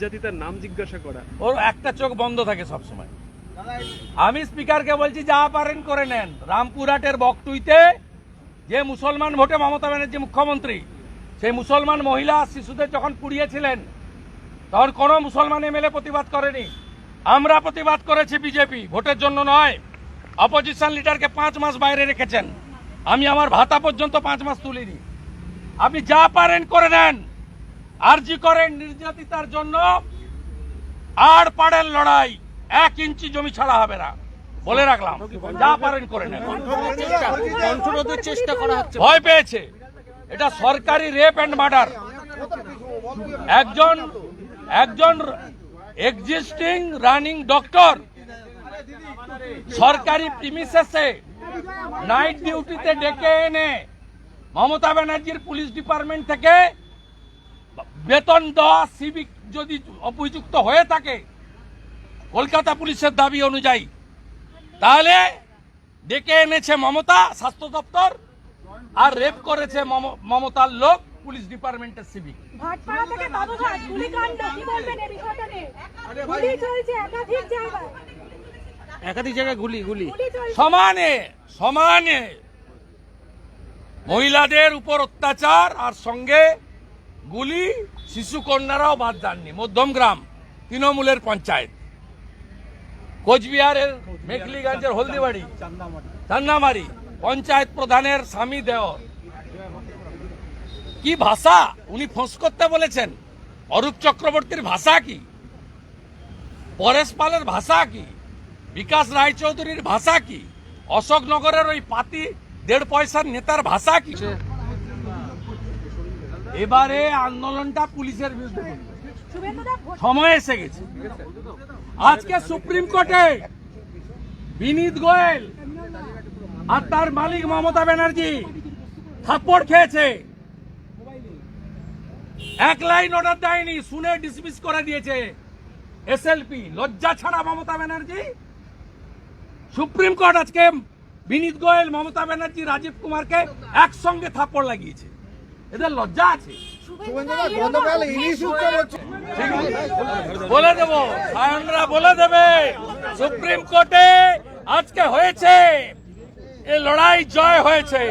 নির্যাতিতার নাম জিজ্ঞাসা করা। ওর একটা চোখ বন্ধ থাকে সব সময় আমি স্পিকারকে বলছি যা পারেন করে নেন। রামপুরহাটের বকটুইতে যে মুসলমান ভোটে মমতা ব্যানার্জি মুখ্যমন্ত্রী সেই মুসলমান মহিলা শিশুদের যখন পুড়িয়েছিলেন তখন কোনো মুসলমান এমএলএ প্রতিবাদ করেনি। আমরা প্রতিবাদ করেছি বিজেপি ভোটের জন্য নয়। অপোজিশন লিডারকে পাঁচ মাস বাইরে রেখেছেন। আমি আমার ভাতা পর্যন্ত পাঁচ মাস তুলিনি। আপনি যা পারেন করে নেন। আরজি করেন নির্যাতিতার জন্য আর পাড়ের লড়াই। এক ইঞ্চি জমি ছাড়া হবে না। বলে রাখলাম যা পারেন করে নেন। চেষ্টা করা হচ্ছে। ভয় পেয়েছে। এটা সরকারি রেপ অ্যান্ড মার্ডার। একজন একজন এক্সিস্টিং রানিং ডক্টর সরকারি প্রিমিসেসে নাইট ডিউটিতে ডেকে এনে মমতা ব্যানার্জির পুলিশ ডিপার্টমেন্ট থেকে বেতন দেওয়া সিভিক যদি অভিযুক্ত হয়ে থাকে কলকাতা পুলিশের দাবি অনুযায়ী তাহলে ডেকে এনেছে মমতা স্বাস্থ্য দপ্তর আর রেপ করেছে মম- মমতার লোক পুলিশ ডিপার্টমেন্টের সিভিক ভাটপাড়া থেকে বাবুঘাট গুলিকাণ্ড কি বলবেন এই বিষয়টা নিয়ে? গুলি চলছে একাধিক জায়গায়। গুলি গুলি। সমানে সমানে মহিলাদের উপর অত্যাচার আর সঙ্গে গুলি শিশু কন্যারাও বাদ যাননি। মধ্যমগ্রাম তৃণমূলের পঞ্চায়েত। কোচবিহারের মেখলিগঞ্জের হলদিবাড়ি চান্নামারি পঞ্চায়েত প্রধানের স্বামী দেওর। কি ভাষা? উনি ফোঁস করতে বলেছেন। অরূপ চক্রবর্তীর ভাষা কি? পরেশ পালের ভাষা কি? বিকাশ রায়চৌধুরীর ভাষা কি? অশোকনগরের ওই পাতি দেড় পয়সার নেতার ভাষা কি? এবারে আন্দোলনটা পুলিশের বিরুদ্ধে সময় এসে গেছে। আজকে সুপ্রিম কোর্টে বিনীত গোয়েল আর তার মালিক মমতা ব্যানার্জি থাপ্পড় খেয়েছে। এক লাইন অর্ডার দেয়নি শুনে ডিসমিস করে দিয়েছে এসএলপি লজ্জা ছাড়া মমতা ব্যানার্জি। সুপ্রিম কোর্ট আজকে বিনীত গোয়েল মমতা ব্যানার্জি রাজীব কুমারকে একসঙ্গে থাপ্পড় লাগিয়েছে। এদের লজ্জা আছে ঠিক আছে? বলে দেবো সায়নরা বলে দেবে সুপ্রিম কোর্টে আজকে হয়েছে এ লড়াই জয় হয়েছে